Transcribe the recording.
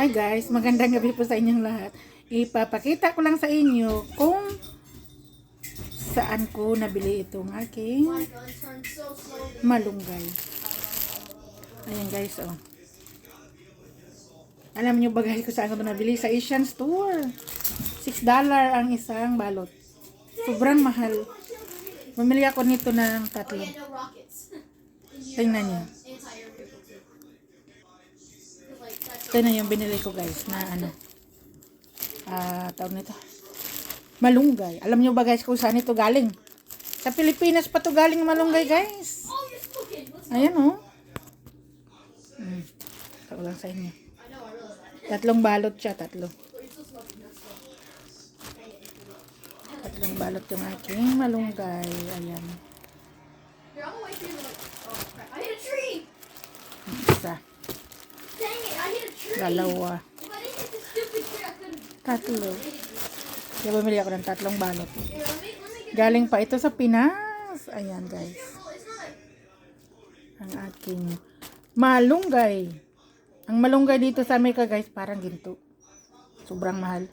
Hi guys, magandang gabi po sa inyong lahat. Ipapakita ko lang sa inyo kung saan ko nabili itong aking malunggay. Ayan guys, oh. Alam nyo ba guys kung saan ko nabili? Sa Asian store. 6 dollar ang isang balot. Sobrang mahal. Bumili ako nito ng tatlo. Tingnan nyo. Ito na yung binili ko guys na ano. Ah, tawag nito. Malunggay. Alam nyo ba guys kung saan ito galing? Sa Pilipinas pa to galing malunggay guys. Ayan oh. Hmm. Ito lang sa inyo. Tatlong balot siya, tatlo. Tatlong balot yung aking malunggay. Ayan. Couldn't. tatlo. Kaya bumili ako ng tatlong balot. Galing pa ito sa Pinas. Ayan guys. Ang aking malunggay. Ang malunggay dito sa Amerika guys, parang ginto. Sobrang mahal.